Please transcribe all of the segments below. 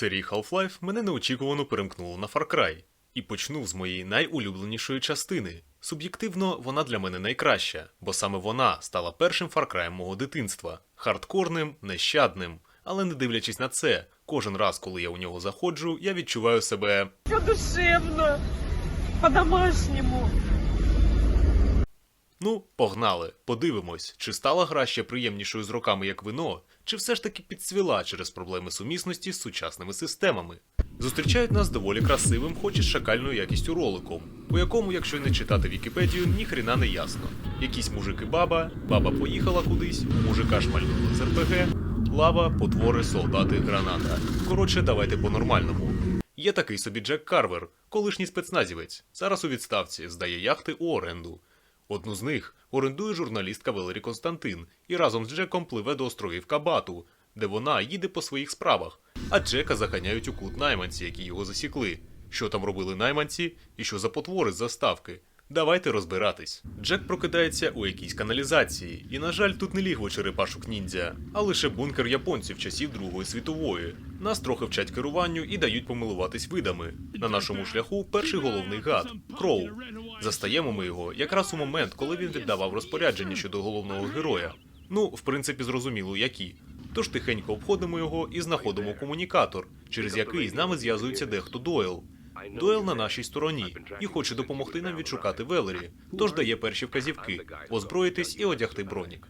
Серії Half-Life мене неочікувано перемкнуло на Far Cry. І почну з моєї найулюбленішої частини. Суб'єктивно, вона для мене найкраща, бо саме вона стала першим Far Cry мого дитинства, хардкорним, нещадним. Але не дивлячись на це, кожен раз, коли я у нього заходжу, я відчуваю себе По-душевно, по-домашнему. Ну, погнали, подивимось, чи стала гра ще приємнішою з роками як вино, чи все ж таки підцвіла через проблеми сумісності з сучасними системами. Зустрічають нас доволі красивим, хоч і з шакальною якістю роликом, у якому, якщо не читати Вікіпедію, ніхрена не ясно. Якісь мужик і баба, баба поїхала кудись, мужика шмальнули з РПГ, лава, потвори, солдати, граната. Коротше, давайте по-нормальному. Є такий собі Джек Карвер, колишній спецназівець, зараз у відставці, здає яхти у оренду. Одну з них орендує журналістка Велері Константин і разом з Джеком пливе до островів Кабату, де вона їде по своїх справах, а Джека заганяють у кут найманці, які його засікли. Що там робили найманці і що за потвори з заставки? Давайте розбиратись. Джек прокидається у якійсь каналізації, і, на жаль, тут не лігво черепашок ніндзя, а лише бункер японців часів Другої світової. Нас трохи вчать керуванню і дають помилуватись видами. На нашому шляху перший головний гад Кроу. Застаємо ми його якраз у момент, коли він віддавав розпорядження щодо головного героя. Ну, в принципі, зрозуміло, які. Тож тихенько обходимо його і знаходимо комунікатор, через який з нами зв'язується дехто Дойл. Дойл на нашій стороні і хоче допомогти нам відшукати Велері, тож дає перші вказівки озброїтись і одягти бронік.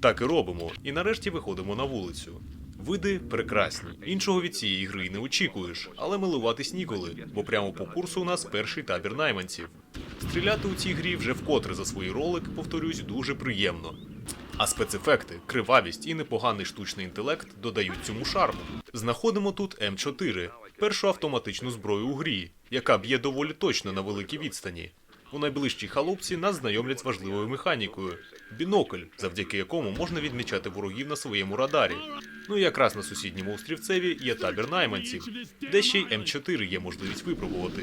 Так і робимо, і нарешті виходимо на вулицю. Види прекрасні. Іншого від цієї гри не очікуєш, але милуватись ніколи, бо прямо по курсу у нас перший табір найманців. Стріляти у цій грі вже вкотре за свої ролики, повторюсь, дуже приємно. А спецефекти, кривавість і непоганий штучний інтелект додають цьому шарму. Знаходимо тут М4, першу автоматичну зброю у грі, яка б'є доволі точно на великій відстані. У найближчій халупці нас знайомлять з важливою механікою бінокль, завдяки якому можна відмічати ворогів на своєму радарі. Ну і якраз на сусідньому острівцеві є табір найманців, де ще й М4 є можливість випробувати.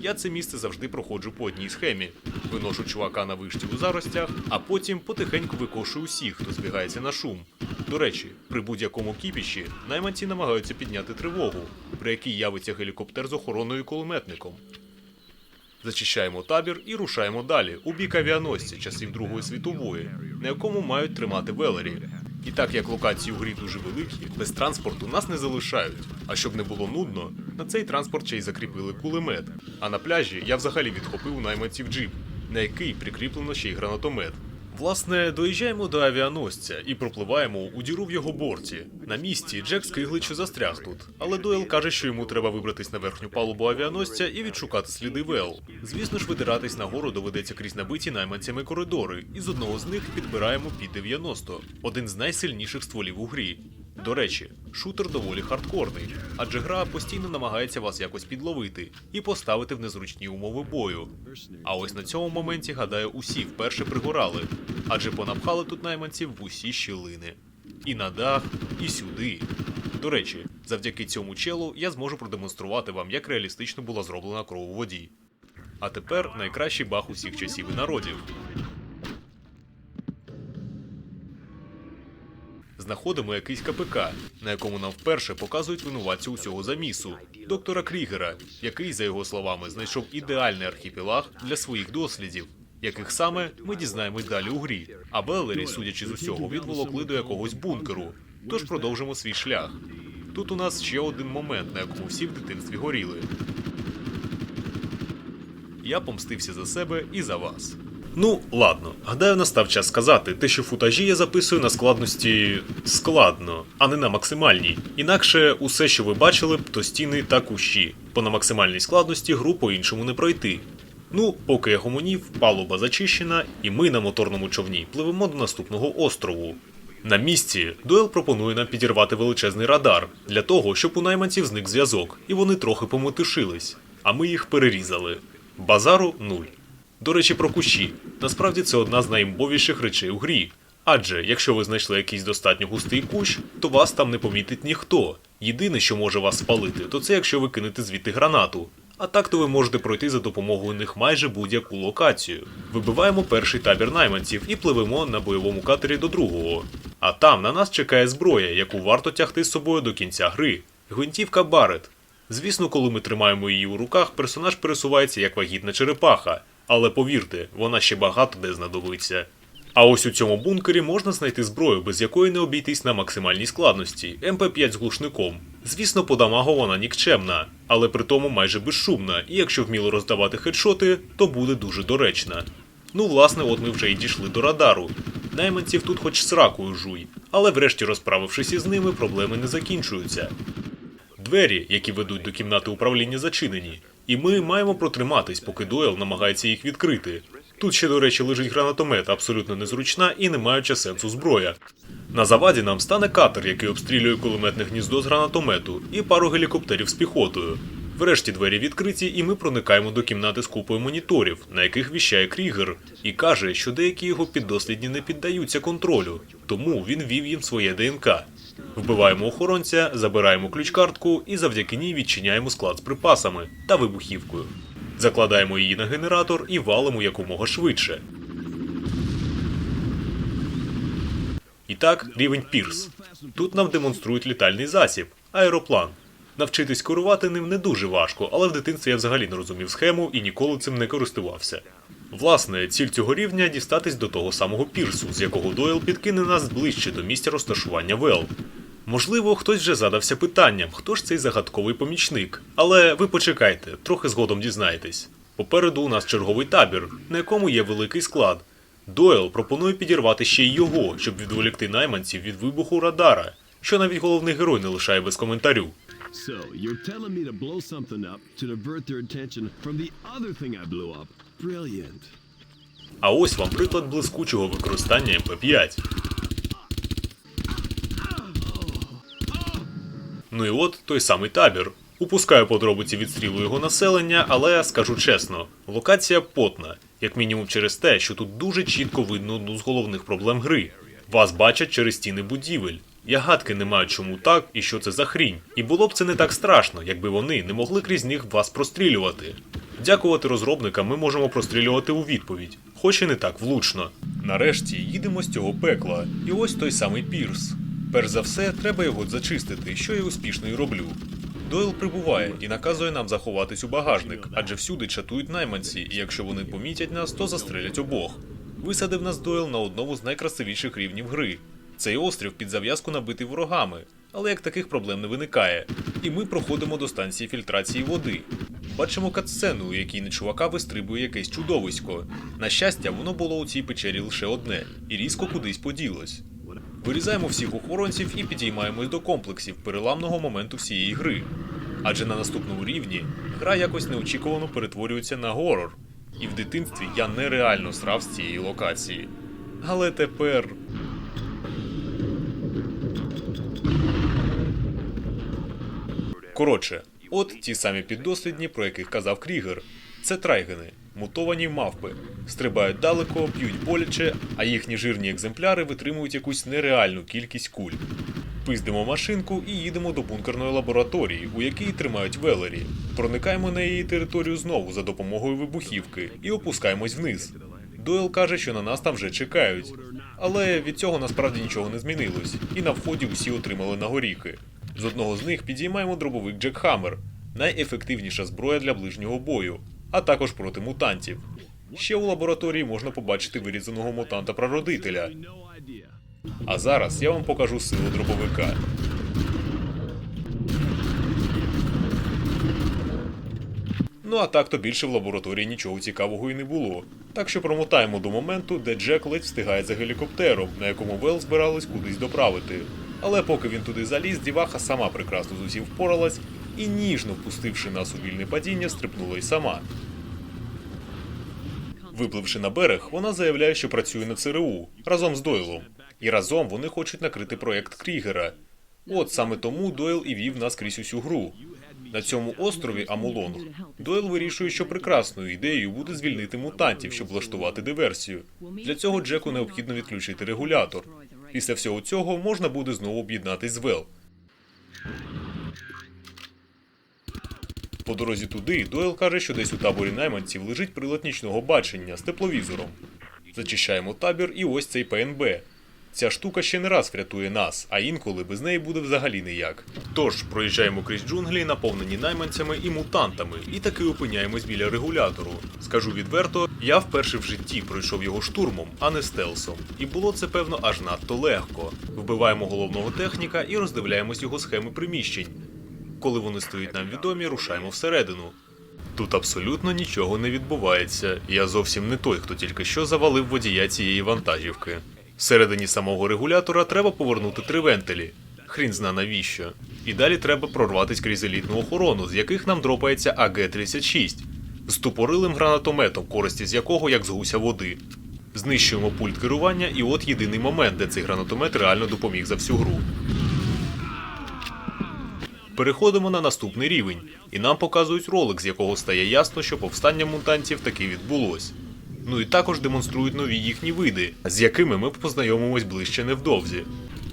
Я це місце завжди проходжу по одній схемі. Виношу чувака на вишті у заростях, а потім потихеньку викошую усіх, хто збігається на шум. До речі, при будь-якому кіпіші найманці намагаються підняти тривогу, при якій явиться гелікоптер з охороною і кулеметником. Зачищаємо табір і рушаємо далі, у бік авіаносця часів Другої світової, на якому мають тримати велері. І так як локації у грі дуже великі, без транспорту нас не залишають. А щоб не було нудно, на цей транспорт ще й закріпили кулемет. А на пляжі я взагалі відхопив найманців джип, на який прикріплено ще й гранатомет. Власне, доїжджаємо до авіаносця і пропливаємо у діру в його борті. На місці Джек скигличу застряг тут, але Дойл каже, що йому треба вибратись на верхню палубу авіаносця і відшукати сліди Вел. Звісно ж, видиратись нагору доведеться крізь набиті найманцями коридори, і з одного з них підбираємо під 90 один з найсильніших стволів у грі. До речі, шутер доволі хардкорний, адже гра постійно намагається вас якось підловити і поставити в незручні умови бою. А ось на цьому моменті, гадаю, усі вперше пригорали, адже понапхали тут найманців в усі щілини. І на дах, і сюди. До речі, завдяки цьому челу я зможу продемонструвати вам, як реалістично була зроблена кров у воді. А тепер найкращий баг усіх часів і народів. Знаходимо якийсь КПК, на якому нам вперше показують винуватця усього замісу доктора Крігера, який, за його словами, знайшов ідеальний архіпелаг для своїх дослідів, яких саме ми дізнаємось далі у грі. А Веллері, судячи з усього, відволокли до якогось бункеру. Тож продовжимо свій шлях. Тут у нас ще один момент, на якому всі в дитинстві горіли. Я помстився за себе і за вас. Ну, ладно, гадаю, настав час сказати, те, що футажі я записую на складності складно, а не на максимальній. Інакше усе, що ви бачили то стіни та кущі, бо на максимальній складності гру по-іншому не пройти. Ну, поки я гомонів, палуба зачищена, і ми на моторному човні пливемо до наступного острову. На місці Дойл пропонує нам підірвати величезний радар для того, щоб у найманців зник зв'язок, і вони трохи пометушились, а ми їх перерізали. Базару нуль. До речі, про кущі. Насправді це одна з найімбовіших речей у грі. Адже якщо ви знайшли якийсь достатньо густий кущ, то вас там не помітить ніхто. Єдине, що може вас спалити, то це якщо ви кинете звідти гранату. А так то ви можете пройти за допомогою них майже будь-яку локацію. Вибиваємо перший табір найманців і пливемо на бойовому катері до другого. А там на нас чекає зброя, яку варто тягти з собою до кінця гри. Гвинтівка Барет. Звісно, коли ми тримаємо її у руках, персонаж пересувається як вагітна черепаха. Але повірте, вона ще багато де знадобиться. А ось у цьому бункері можна знайти зброю, без якої не обійтись на максимальній складності МП5 з глушником. Звісно, по дамагу вона нікчемна, але при тому майже безшумна, і якщо вміло роздавати хедшоти, то буде дуже доречна. Ну, власне, от ми вже й дійшли до радару. Найманців тут хоч сракою жуй, але врешті розправившись із ними, проблеми не закінчуються. Двері, які ведуть до кімнати управління, зачинені, і ми маємо протриматись, поки Дойл намагається їх відкрити. Тут ще, до речі, лежить гранатомет, абсолютно незручна і не маюча сенсу зброя. На заваді нам стане катер, який обстрілює кулеметне гніздо з гранатомету, і пару гелікоптерів з піхотою. Врешті двері відкриті, і ми проникаємо до кімнати з купою моніторів, на яких віщає Крігер, і каже, що деякі його піддослідні не піддаються контролю, тому він вів їм своє ДНК. Вбиваємо охоронця, забираємо ключ-картку і завдяки ній відчиняємо склад з припасами та вибухівкою. Закладаємо її на генератор і валимо якомога швидше. І так, рівень Пірс. Тут нам демонструють літальний засіб аероплан. Навчитись керувати ним не дуже важко, але в дитинстві я взагалі не розумів схему і ніколи цим не користувався. Власне, ціль цього рівня дістатись до того самого пірсу, з якого Дойл підкине нас ближче до місця розташування Вел. Можливо, хтось вже задався питанням, хто ж цей загадковий помічник. Але ви почекайте, трохи згодом дізнаєтесь. Попереду у нас черговий табір, на якому є великий склад. Дойл пропонує підірвати ще й його, щоб відволікти найманців від вибуху радара, що навіть головний герой не лишає без коментарю. So, you're telling me to blow something up to divert their attention from the other thing I blew up. А ось вам приклад блискучого використання МП5. Ну і от той самий табір. Упускаю подробиці відстрілу його населення, але скажу чесно, локація потна, як мінімум через те, що тут дуже чітко видно одну з головних проблем гри. Вас бачать через стіни будівель. Я гадки не маю чому так і що це за хрінь. І було б це не так страшно, якби вони не могли крізь них вас прострілювати. Дякувати розробникам ми можемо прострілювати у відповідь, хоч і не так влучно. Нарешті їдемо з цього пекла, і ось той самий Пірс. Перш за все, треба його зачистити, що я успішно і роблю. Дойл прибуває і наказує нам заховатись у багажник, адже всюди чатують найманці, і якщо вони помітять нас, то застрелять обох. Висадив нас Дойл на одному з найкрасивіших рівнів гри. Цей острів під зав'язку набитий ворогами, але як таких проблем не виникає. І ми проходимо до станції фільтрації води. Бачимо катсцену, у якій на чувака вистрибує якесь чудовисько. На щастя, воно було у цій печері лише одне, і різко кудись поділось. Вирізаємо всіх охоронців і підіймаємось до комплексів переламного моменту всієї гри. Адже на наступному рівні гра якось неочікувано перетворюється на горор. І в дитинстві я нереально срав з цієї локації. Але тепер. Коротше, от ті самі піддослідні, про яких казав Крігер. Це трайгени, мутовані мавпи. Стрибають далеко, б'ють боляче, а їхні жирні екземпляри витримують якусь нереальну кількість куль. Пиздимо машинку і їдемо до бункерної лабораторії, у якій тримають велері. Проникаємо на її територію знову за допомогою вибухівки і опускаємось вниз. Дойл каже, що на нас там вже чекають. Але від цього насправді нічого не змінилось, і на вході усі отримали нагоріки. З одного з них підіймаємо дробовик Джек Хаммер, найефективніша зброя для ближнього бою, а також проти мутантів. Ще у лабораторії можна побачити вирізаного мутанта-прародителя. А зараз я вам покажу силу дробовика. Ну а так то більше в лабораторії нічого цікавого і не було. Так що промотаємо до моменту, де Джек ледь встигає за гелікоптером, на якому Вел збирались кудись доправити. Але поки він туди заліз, діваха сама прекрасно з усім впоралась і ніжно впустивши нас у вільне падіння, стрибнула й сама. Випливши на берег, вона заявляє, що працює на ЦРУ разом з Дойлом. І разом вони хочуть накрити проєкт Крігера. От саме тому Дойл і вів нас крізь усю гру. На цьому острові Амулонг Дойл вирішує, що прекрасною ідеєю буде звільнити мутантів, щоб влаштувати диверсію. Для цього Джеку необхідно відключити регулятор. Після всього цього можна буде знову об'єднатись з Вел. По дорозі туди Дойл каже, що десь у таборі найманців лежить прилад нічного бачення з тепловізором. Зачищаємо табір і ось цей ПНБ. Ця штука ще не раз врятує нас, а інколи без неї буде взагалі ніяк. Тож проїжджаємо крізь джунглі, наповнені найманцями і мутантами, і таки опиняємось біля регулятору. Скажу відверто, я вперше в житті пройшов його штурмом, а не стелсом. І було це певно аж надто легко. Вбиваємо головного техніка і роздивляємось його схеми приміщень. Коли вони стають нам відомі, рушаємо всередину. Тут абсолютно нічого не відбувається. Я зовсім не той, хто тільки що завалив водія цієї вантажівки. Всередині самого регулятора треба повернути три вентилі. Хрін зна навіщо. І далі треба прорватися крізь елітну охорону, з яких нам дропається АГ-36 з тупорилим гранатометом, користі з якого як з гуся води. Знищуємо пульт керування, і от єдиний момент, де цей гранатомет реально допоміг за всю гру. Переходимо на наступний рівень, і нам показують ролик, з якого стає ясно, що повстання мутантів таки відбулось. Ну і також демонструють нові їхні види, з якими ми познайомимось ближче невдовзі.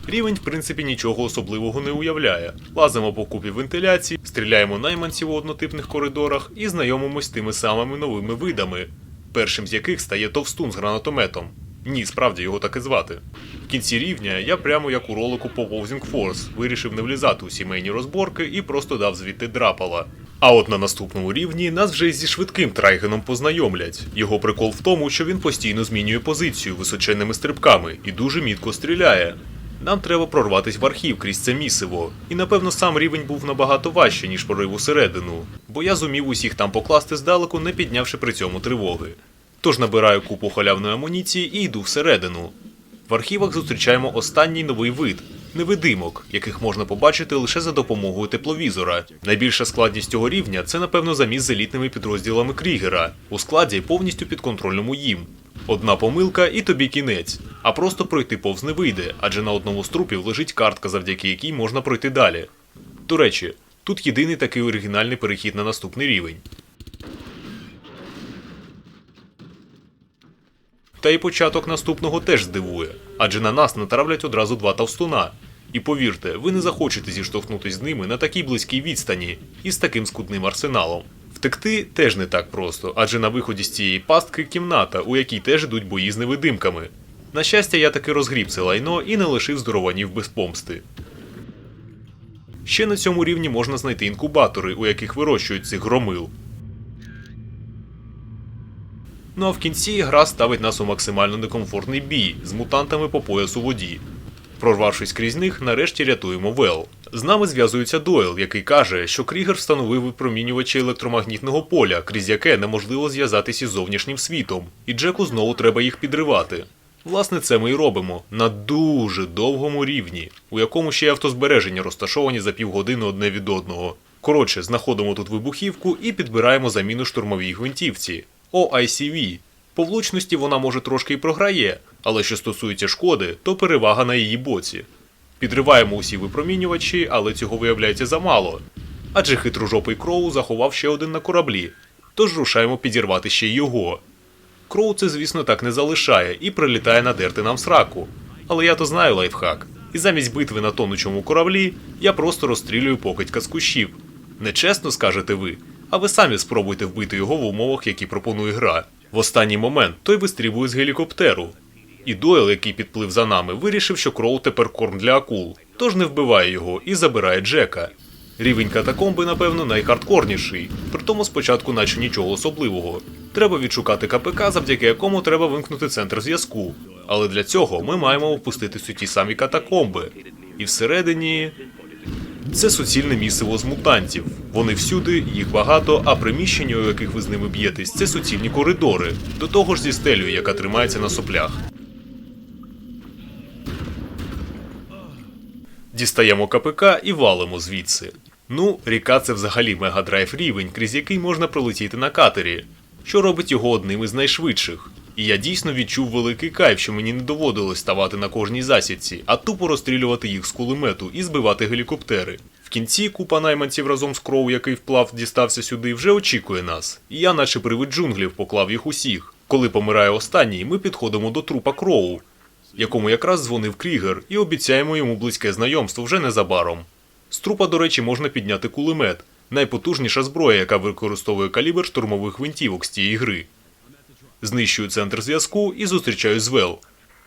Рівень, в принципі, нічого особливого не уявляє. Лазимо по купі вентиляції, стріляємо найманців у однотипних коридорах і знайомимось з тими самими новими видами, першим з яких стає товстун з гранатометом. Ні, справді його так і звати. В кінці рівня я прямо як у ролику по Повзінг Force вирішив не влізати у сімейні розборки і просто дав звідти драпала. А от на наступному рівні нас вже зі швидким трайгеном познайомлять. Його прикол в тому, що він постійно змінює позицію височенними стрибками і дуже мітко стріляє. Нам треба прорватися в архів крізь це місиво, і напевно сам рівень був набагато важче, ніж прорив усередину, бо я зумів усіх там покласти здалеку, не піднявши при цьому тривоги. Тож набираю купу халявної амуніції і йду всередину. В архівах зустрічаємо останній новий вид невидимок, яких можна побачити лише за допомогою тепловізора. Найбільша складність цього рівня це, напевно, заміс з елітними підрозділами Крігера у складі повністю підконтрольному їм. Одна помилка і тобі кінець, а просто пройти повз не вийде, адже на одному з трупів лежить картка, завдяки якій можна пройти далі. До речі, тут єдиний такий оригінальний перехід на наступний рівень. Та й початок наступного теж здивує, адже на нас натравлять одразу два товстуна. І повірте, ви не захочете зіштовхнутися з ними на такій близькій відстані і з таким скудним арсеналом. Втекти теж не так просто, адже на виході з цієї пастки кімната, у якій теж ідуть бої з невидимками. На щастя, я таки розгріб це лайно і не лишив здорованів без помсти. Ще на цьому рівні можна знайти інкубатори, у яких вирощують цих громил. Ну а в кінці гра ставить нас у максимально некомфортний бій з мутантами по пояс у воді. Прорвавшись крізь них, нарешті рятуємо Вел. З нами зв'язується Дойл, який каже, що Крігер встановив випромінювачі електромагнітного поля, крізь яке неможливо зв'язатися із зовнішнім світом, і Джеку знову треба їх підривати. Власне, це ми і робимо на дуже довгому рівні, у якому ще й автозбереження розташовані за півгодини одне від одного. Коротше, знаходимо тут вибухівку і підбираємо заміну штурмовій гвинтівці OICV. По влучності вона може трошки і програє, але що стосується шкоди, то перевага на її боці. Підриваємо усі випромінювачі, але цього виявляється замало. Адже хитрожопий Кроу заховав ще один на кораблі, тож рушаємо підірвати ще й його. Кроу це, звісно, так не залишає і прилітає надерти нам сраку. Але я то знаю лайфхак. І замість битви на тонучому кораблі я просто розстрілюю покидька з кущів. Нечесно скажете ви, а ви самі спробуйте вбити його в умовах, які пропонує гра. В останній момент той вистрібує з гелікоптеру. І Дойл, який підплив за нами, вирішив, що Кроу тепер корм для акул, тож не вбиває його і забирає Джека. Рівень катакомби, напевно, найхардкорніший, притому спочатку наче нічого особливого. Треба відшукати КПК, завдяки якому треба вимкнути центр зв'язку. Але для цього ми маємо опуститись у ті самі катакомби. І всередині. Це суцільне місиво з мутантів. Вони всюди, їх багато, а приміщення, у яких ви з ними б'єтесь, це суцільні коридори, до того ж зі стелею, яка тримається на соплях. Дістаємо КПК і валимо звідси. Ну, ріка це взагалі мегадрайв рівень, крізь який можна пролетіти на катері, що робить його одним із найшвидших. І я дійсно відчув великий кайф, що мені не доводилось ставати на кожній засідці, а тупо розстрілювати їх з кулемету і збивати гелікоптери. В кінці купа найманців разом з Кроу, який вплав дістався сюди, вже очікує нас. І я, наче привид джунглів, поклав їх усіх. Коли помирає останній, ми підходимо до трупа Кроу, якому якраз дзвонив Крігер, і обіцяємо йому близьке знайомство вже незабаром. З трупа, до речі, можна підняти кулемет, найпотужніша зброя, яка використовує калібр штурмових гвинтівок з цієї гри. Знищую центр зв'язку і зустрічаю з Вел.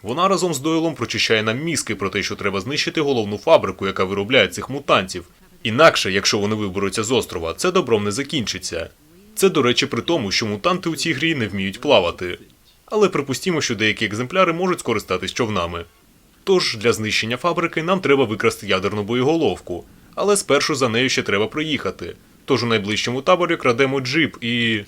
Вона разом з Дойлом прочищає нам мізки про те, що треба знищити головну фабрику, яка виробляє цих мутантів. Інакше, якщо вони виберуться з острова, це добром не закінчиться. Це, до речі, при тому, що мутанти у цій грі не вміють плавати. Але припустімо, що деякі екземпляри можуть скористатись човнами. Тож для знищення фабрики нам треба викрасти ядерну боєголовку, але спершу за нею ще треба проїхати. Тож у найближчому таборі крадемо джип і.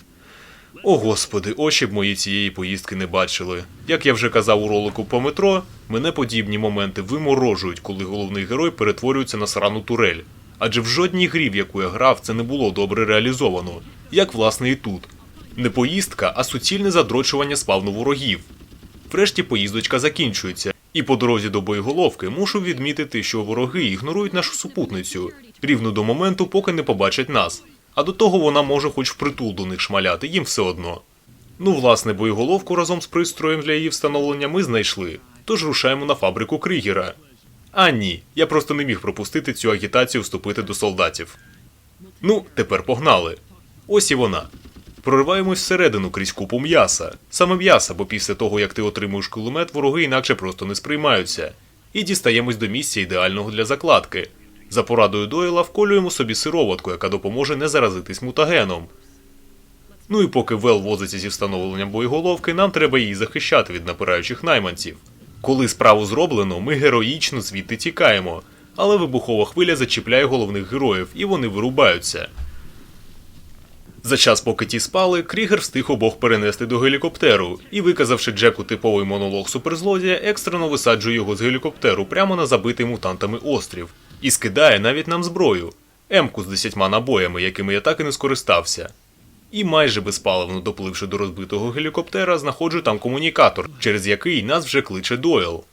О господи, очі б мої цієї поїздки не бачили. Як я вже казав у ролику по метро, мене подібні моменти виморожують, коли головний герой перетворюється на срану турель. Адже в жодній грі, в яку я грав, це не було добре реалізовано, як власне і тут. Не поїздка, а суцільне задрочування спавну ворогів. Врешті поїздочка закінчується, і по дорозі до боєголовки мушу відмітити, що вороги ігнорують нашу супутницю рівно до моменту, поки не побачать нас. А до того вона може хоч впритул до них шмаляти, їм все одно. Ну, власне, боєголовку разом з пристроєм для її встановлення ми знайшли, тож рушаємо на фабрику Крігера. А ні, я просто не міг пропустити цю агітацію вступити до солдатів. Ну, тепер погнали. Ось і вона. Прориваємось всередину крізь купу м'яса. Саме м'яса, бо після того, як ти отримуєш кулемет, вороги інакше просто не сприймаються. І дістаємось до місця ідеального для закладки. За порадою Дойла вколюємо собі сироватку, яка допоможе не заразитись мутагеном. Ну і поки Вел возиться зі встановленням боєголовки, нам треба її захищати від напираючих найманців. Коли справу зроблено, ми героїчно звідти тікаємо, але вибухова хвиля зачіпляє головних героїв, і вони вирубаються. За час, поки ті спали, Крігер встиг обох перенести до гелікоптеру і, виказавши Джеку типовий монолог суперзлодія, екстрено висаджує його з гелікоптеру прямо на забитий мутантами острів і скидає навіть нам зброю Емку з десятьма набоями, якими я так і не скористався. І майже безпаливно допливши до розбитого гелікоптера, знаходжу там комунікатор, через який нас вже кличе Дойл.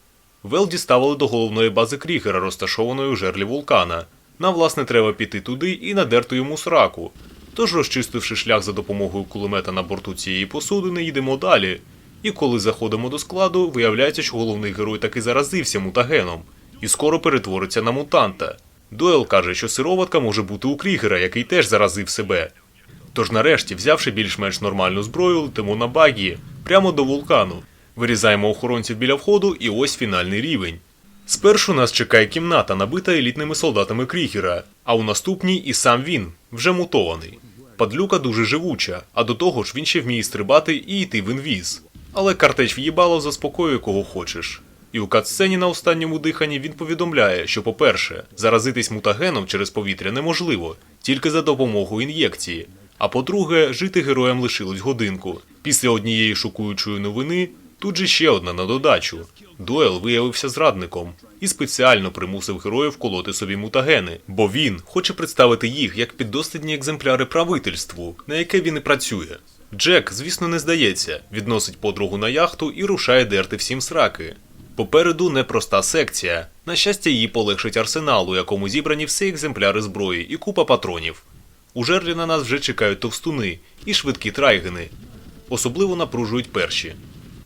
Вел діставили до головної бази Крігера, розташованої у жерлі вулкана. Нам, власне, треба піти туди і надерти йому сраку. Тож, розчистивши шлях за допомогою кулемета на борту цієї посудини, йдемо далі. І коли заходимо до складу, виявляється, що головний герой таки заразився мутагеном і скоро перетвориться на мутанта. Дойл каже, що сироватка може бути у Крігера, який теж заразив себе. Тож нарешті, взявши більш-менш нормальну зброю, летимо на багі, прямо до вулкану. Вирізаємо охоронців біля входу, і ось фінальний рівень. Спершу нас чекає кімната, набита елітними солдатами Крігера, а у наступній і сам він, вже мутований. Падлюка дуже живуча, а до того ж він ще вміє стрибати і йти в інвіз. Але картеч в'їбало заспокоює кого хочеш. І у катсцені на останньому диханні він повідомляє, що, по-перше, заразитись мутагеном через повітря неможливо, тільки за допомогою ін'єкції. А по-друге, жити героям лишилось годинку. Після однієї шокуючої новини тут же ще одна на додачу. Дойл виявився зрадником і спеціально примусив героїв колоти собі мутагени, бо він хоче представити їх як піддослідні екземпляри правительству, на яке він і працює. Джек, звісно, не здається, відносить подругу на яхту і рушає дерти всім сраки. Попереду непроста секція. На щастя, її полегшить арсенал, у якому зібрані всі екземпляри зброї і купа патронів. У жерлі на нас вже чекають товстуни і швидкі трайгени. Особливо напружують перші.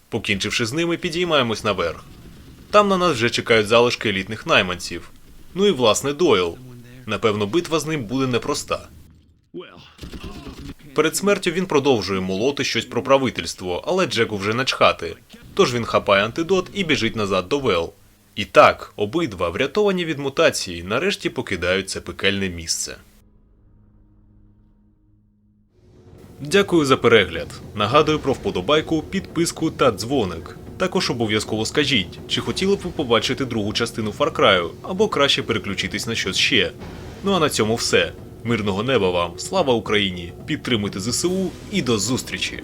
Покінчивши з ними, підіймаємось наверх. Там на нас вже чекають залишки елітних найманців. Ну і власне Дойл. Напевно, битва з ним буде непроста. Перед смертю він продовжує молоти щось про правительство, але Джеку вже начхати. Тож він хапає антидот і біжить назад до Вел. І так, обидва, врятовані від мутації, нарешті покидають це пекельне місце. Дякую за перегляд. Нагадую про вподобайку, підписку та дзвоник. Також обов'язково скажіть, чи хотіли б ви побачити другу частину Far Cry, або краще переключитись на щось ще. Ну а на цьому все. Мирного неба вам, слава Україні! Підтримуйте ЗСУ і до зустрічі!